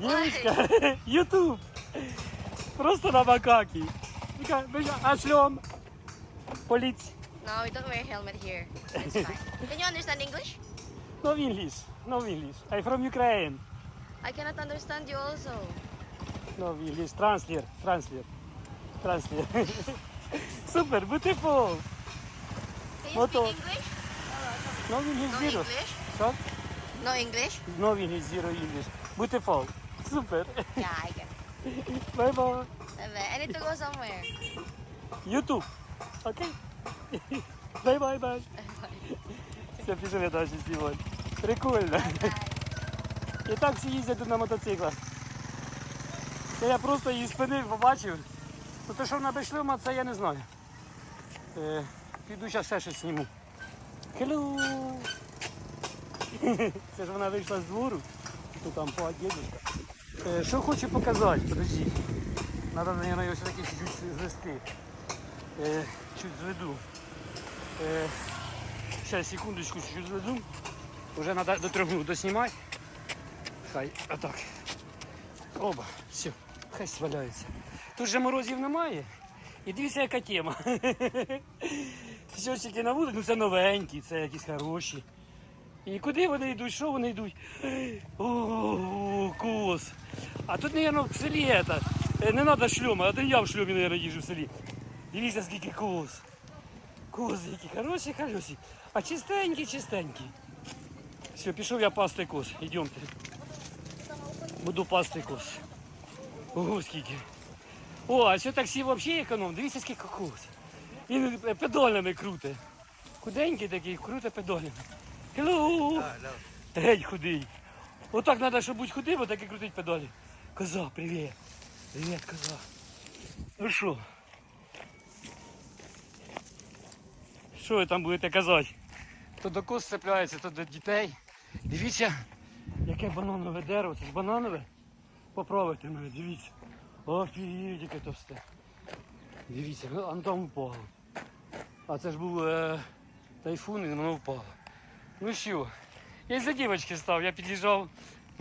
Девочка, Ютуб. Просто на макаки. Вика, Вика, А шлем? Поліць. No, we don't wear helmet here. It's fine. Can you understand English? No English. No English. I from Ukraine. I cannot understand you also. No English. Translate. Translate. Translate. Super, beautiful. Can you What speak the- English? No English No zero. English? Що? No English? No English zero English. Beautiful. Super. Yeah, I get. Bye bye. I need to go somewhere. YouTube. Окей? Бай бай бай. Все, пішли далі знімати. Прикольно. І так всі їздять на мотоциклах. Це я просто її спинив, побачив. Ну те, що вона без шлюма, це я не знаю. Е, піду зараз ще щось зніму. Hello! Це ж вона вийшла з двору. Тут там по дідушка. Е, що хочу показати, подожди. Надо, наверное, його все-таки чуть-чуть звести. Е, чуть зведу. Е, Сейчас, секундочку, чуть-чуть зведу. Уже надо до доснімати. Хай, отак. Оба, все, хай сваляється. Тут же морозів немає. І дивіться, яка тема. Щочики на вулиці, ну це новенькі, це якісь хороші. І куди вони йдуть, що вони йдуть? О, кос. А тут, мабуть, в селі это, е, не треба а то я в шльомі, мабуть, їжджу в селі. Дивіться, скільки коз. Кози, які хороші, хороші. А чистенькі, чистенькі. Все, пішов я пасти коз. Йдемте. Буду пасти коз. Ого, скільки. О, а що таксі взагалі економ? Дивіться, скільки коз. Він е, педолями круте. Худенький такий, круте педолями. Hello! Геть худий. Отак треба, щоб бути худим, отак і крутить педалі. Коза, привіт. Привіт, коза. Ну що? Що ви там будете казати? То до коз цепляється, то до дітей. Дивіться, яке бананове дерево. Це ж бананове. Попробуйте мене, дивіться. Офігеть, яке товсте. Дивіться, ну, воно там упало. А це ж був е, тайфун і воно впало. Ну що, я із-за дівчинки став, я під'їжджав,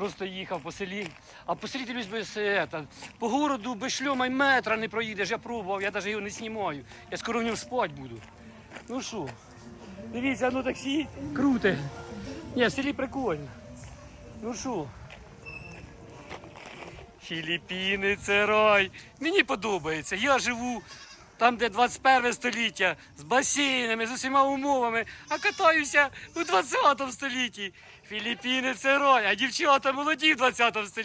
просто їхав по селі. А по селі дивлюсь без е, по городу без шльома й метра не проїдеш, я пробував, я навіть його не знімаю. Я скоро в ньому спати буду. Ну що, дивіться, ну таксі круте. Ні, в селі прикольно. Ну що? Філіппіни це рай. Мені подобається. Я живу там, де 21 століття, з басейнами, з усіма умовами, а катаюся у 20 столітті. Філіппіни це роль, а дівчата молоді в 20 столітті.